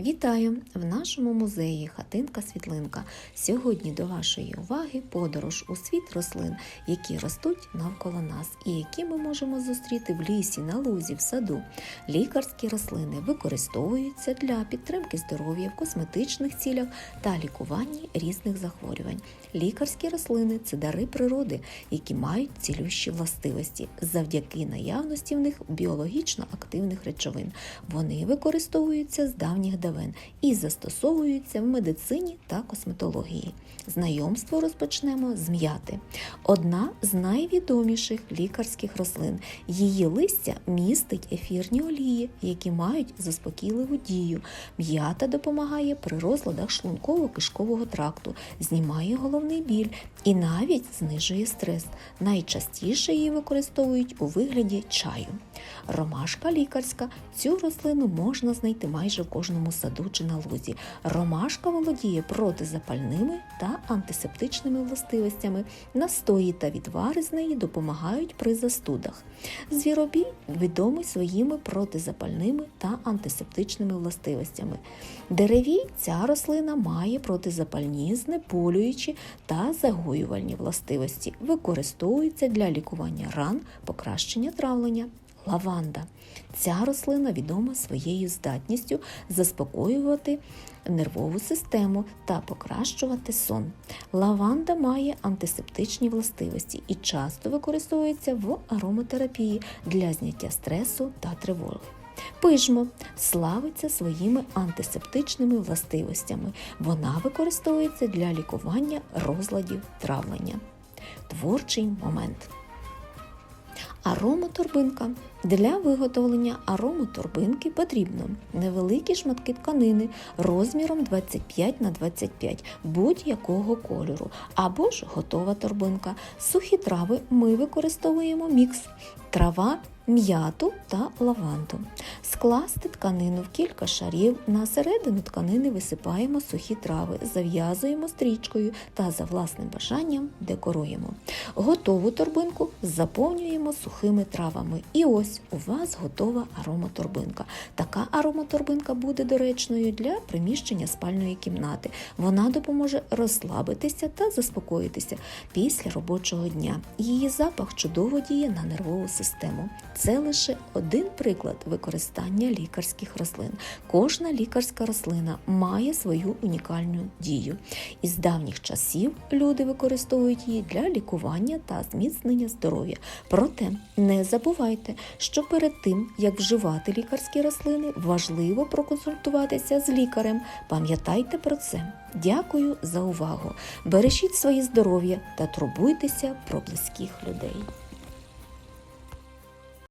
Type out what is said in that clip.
Вітаю! В нашому музеї Хатинка Світлинка. Сьогодні до вашої уваги подорож у світ рослин, які ростуть навколо нас, і які ми можемо зустріти в лісі, на лузі, в саду. Лікарські рослини використовуються для підтримки здоров'я в косметичних цілях та лікуванні різних захворювань. Лікарські рослини це дари природи, які мають цілющі властивості завдяки наявності в них біологічно активних речовин. Вони використовуються з давніх давен і застосовуються в медицині та косметології. Знайомство розпочнемо з м'яти. Одна з найвідоміших лікарських рослин. Її листя містить ефірні олії, які мають заспокійливу дію. М'ята допомагає при розладах шлунково-кишкового тракту, знімає головний біль і навіть знижує стрес. Найчастіше її використовують у вигляді чаю. Ромашка лікарська. Цю рослину можна знайти майже в кожному саду чи на лузі. Ромашка володіє протизапальними та антисептичними властивостями. Настої та відвари з неї допомагають при застудах. Звіробій відомий своїми протизапальними та антисептичними властивостями. Деревій ця рослина має протизапальні, знеболюючі та загоювальні властивості. Використовується для лікування ран, покращення травлення. Лаванда. Ця рослина відома своєю здатністю заспокоювати нервову систему та покращувати сон. Лаванда має антисептичні властивості і часто використовується в ароматерапії для зняття стресу та тривоги. Пижмо славиться своїми антисептичними властивостями. Вона використовується для лікування розладів травлення. Творчий момент. Аромоторбинка. Для виготовлення аромоторбинки потрібно невеликі шматки тканини розміром 25 на 25 будь-якого кольору, або ж готова торбинка. Сухі трави ми використовуємо мікс. Трава, м'яту та лаванду. Скласти тканину в кілька шарів. На середину тканини висипаємо сухі трави, зав'язуємо стрічкою та за власним бажанням декоруємо. Готову торбинку заповнюємо сухими травами. І ось у вас готова ароматорбинка. Така ароматорбинка буде доречною для приміщення спальної кімнати. Вона допоможе розслабитися та заспокоїтися після робочого дня. Її запах чудово діє на нервову систему. Це лише один приклад використання лікарських рослин. Кожна лікарська рослина має свою унікальну дію. Із давніх часів люди використовують її для лікування та зміцнення здоров'я. Проте не забувайте, що перед тим, як вживати лікарські рослини, важливо проконсультуватися з лікарем. Пам'ятайте про це. Дякую за увагу. Бережіть своє здоров'я та турбуйтеся про близьких людей.